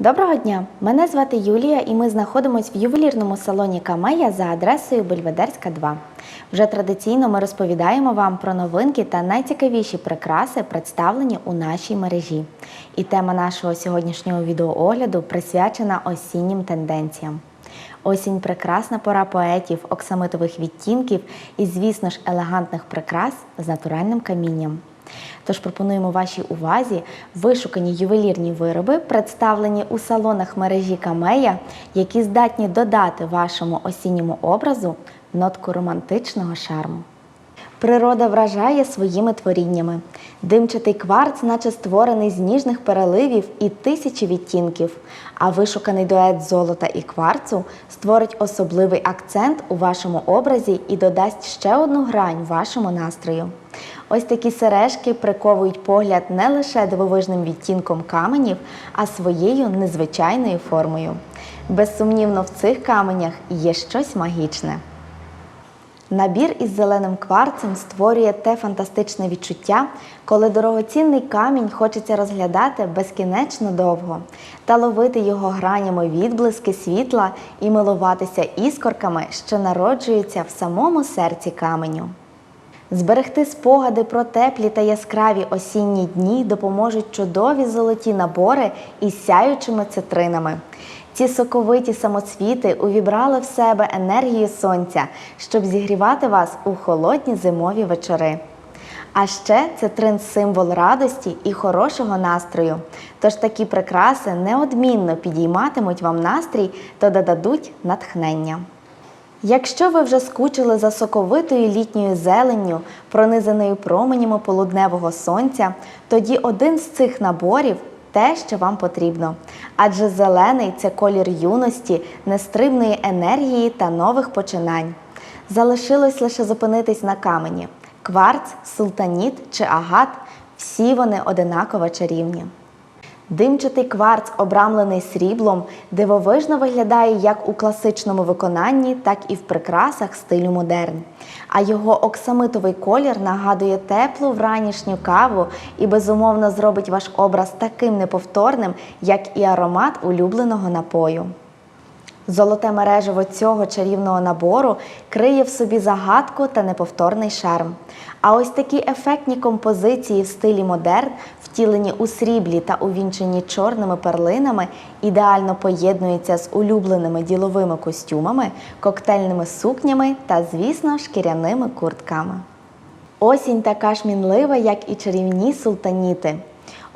Доброго дня! Мене звати Юлія і ми знаходимося в ювелірному салоні Камея за адресою Бельведерська 2. Вже традиційно ми розповідаємо вам про новинки та найцікавіші прикраси, представлені у нашій мережі. І тема нашого сьогоднішнього відеоогляду присвячена осіннім тенденціям. Осінь прекрасна пора поетів, оксамитових відтінків і, звісно ж, елегантних прикрас з натуральним камінням. Тож пропонуємо вашій увазі вишукані ювелірні вироби, представлені у салонах мережі Камея, які здатні додати вашому осінньому образу нотку романтичного шарму. Природа вражає своїми творіннями. Димчатий кварц, наче створений з ніжних переливів і тисячі відтінків, а вишуканий дует золота і кварцу створить особливий акцент у вашому образі і додасть ще одну грань вашому настрою. Ось такі сережки приковують погляд не лише дивовижним відтінком каменів, а своєю незвичайною формою. Безсумнівно, в цих каменях є щось магічне. Набір із зеленим кварцем створює те фантастичне відчуття, коли дорогоцінний камінь хочеться розглядати безкінечно довго та ловити його гранями відблиски світла і милуватися іскорками, що народжуються в самому серці каменю. Зберегти спогади про теплі та яскраві осінні дні допоможуть чудові золоті набори із сяючими цитринами. Ці соковиті самоцвіти увібрали в себе енергію сонця, щоб зігрівати вас у холодні зимові вечори. А ще цитрин символ радості і хорошого настрою. Тож такі прикраси неодмінно підійматимуть вам настрій та додадуть натхнення. Якщо ви вже скучили за соковитою літньою зеленню, пронизаною променями полудневого сонця, тоді один з цих наборів те, що вам потрібно. Адже зелений це колір юності, нестримної енергії та нових починань. Залишилось лише зупинитись на камені. Кварц, султаніт чи агат всі вони одинаково чарівні. Димчатий кварц, обрамлений сріблом, дивовижно виглядає як у класичному виконанні, так і в прикрасах стилю модерн. А його оксамитовий колір нагадує теплу вранішню каву і безумовно зробить ваш образ таким неповторним, як і аромат улюбленого напою. Золоте мережево цього чарівного набору криє в собі загадку та неповторний шарм. А ось такі ефектні композиції в стилі модерн, втілені у сріблі та увінчені чорними перлинами, ідеально поєднуються з улюбленими діловими костюмами, коктейльними сукнями та, звісно, шкіряними куртками. Осінь така ж мінлива, як і чарівні султаніти.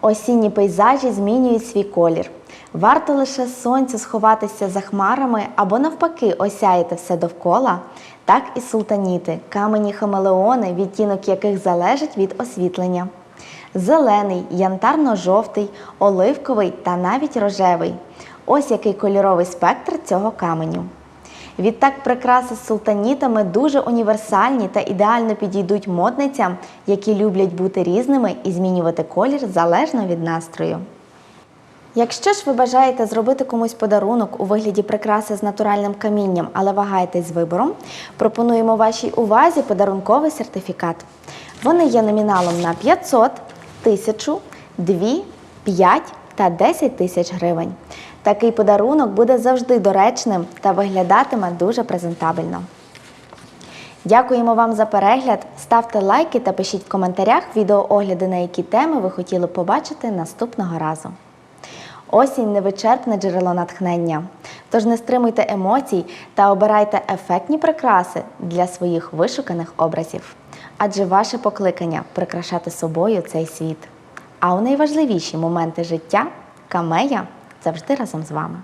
Осінні пейзажі змінюють свій колір. Варто лише сонцю сховатися за хмарами або навпаки осяяти все довкола, так і султаніти, камені хамелеони, відтінок яких залежить від освітлення. Зелений, янтарно-жовтий, оливковий та навіть рожевий. Ось який кольоровий спектр цього каменю. Відтак прикраси з султанітами дуже універсальні та ідеально підійдуть модницям, які люблять бути різними і змінювати колір залежно від настрою. Якщо ж ви бажаєте зробити комусь подарунок у вигляді прикраси з натуральним камінням, але вагаєтесь з вибором, пропонуємо вашій увазі подарунковий сертифікат. Вони є номіналом на 500, 1000, 2, 5 та 10 тисяч гривень. Такий подарунок буде завжди доречним та виглядатиме дуже презентабельно. Дякуємо вам за перегляд. Ставте лайки та пишіть в коментарях відеоогляди, на які теми ви хотіли побачити наступного разу. Осінь невичерпне джерело натхнення. Тож не стримуйте емоцій та обирайте ефектні прикраси для своїх вишуканих образів. Адже ваше покликання прикрашати собою цей світ. А у найважливіші моменти життя камея завжди разом з вами.